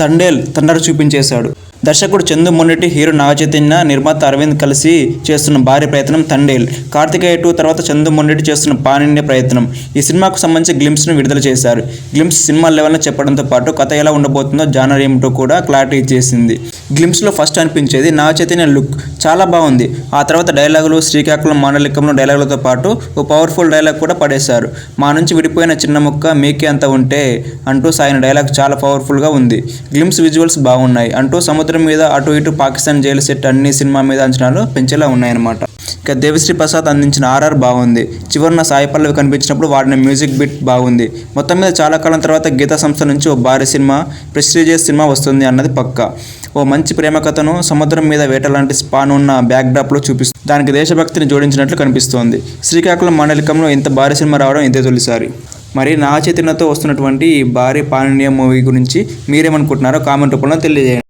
Thandel thunder చూపించేశాడు. దర్శకుడు చందు మొన్నటి hero Naga Chaitanya నిర్మాత అరవింద్ కలిసి చేస్తున్న భారీ ప్రయత్నం తండేల్ కార్తికేయ టూ తర్వాత చందు మొన్నటి చేస్తున్న పాన్ ఇండియా ప్రయత్నం. ఈ సినిమాకు సంబంధించి గ్లిమ్స్ను విడుదల చేశారు. గ్లిమ్స్ సినిమా లెవెల్ని చెప్పడంతో పాటు కథ ఎలా ఉండబోతుందో జానర్ ఏమిటో కూడా క్లారిటీ ఇచ్చేసింది. గ్లిమ్స్లో ఫస్ట్ అనిపించేది నాగచైతన్య లుక్ చాలా బాగుంది. ఆ తర్వాత డైలాగులు శ్రీకాకుళం మాండలికంలో డైలాగులతో పాటు ఓ పవర్ఫుల్ డైలాగ్ కూడా పడేశారు. మా నుంచి విడిపోయిన చిన్న ముక్క మీకే అంత ఉంటే అంటూ సాగిన డైలాగ్ చాలా పవర్ఫుల్గా ఉంది. గ్లిమ్స్ విజువల్స్ బాగున్నాయి. అంటూ సముద్రం మీద అటు ఇటు పాకిస్తాన్ జైలు సెట్ అన్ని సినిమా మీద అంచనాలు పెంచేలా ఉన్నాయన్నమాట. ఇక దేవిశ్రీ ప్రసాద్ అందించిన ఆర్ఆర్ బాగుంది. చివరిన సాయి పల్లవి కనిపించినప్పుడు వాడిన మ్యూజిక్ బిట్ బాగుంది. మొత్తం మీద చాలా కాలం తర్వాత గీతా సంస్థ నుంచి ఓ భారీ సినిమా ప్రెస్టీజియస్ సినిమా వస్తుంది అన్నది పక్కా. ఓ మంచి ప్రేమ కథను సముద్రం మీద వేట లాంటి స్పాన్ ఉన్న బ్యాక్డ్రాప్లో చూపిస్తుంది దానికి దేశభక్తిని జోడించినట్లు కనిపిస్తోంది. శ్రీకాకుళం మాండలికంలో ఇంత భారీ సినిమా రావడం ఇదే తొలిసారి. మరి నా చైతన్యతో వస్తున్నటువంటి ఈ భారీ పానీయ మూవీ గురించి మీరేమనుకుంటున్నారో కామెంట్ రూపంలో తెలియజేయండి.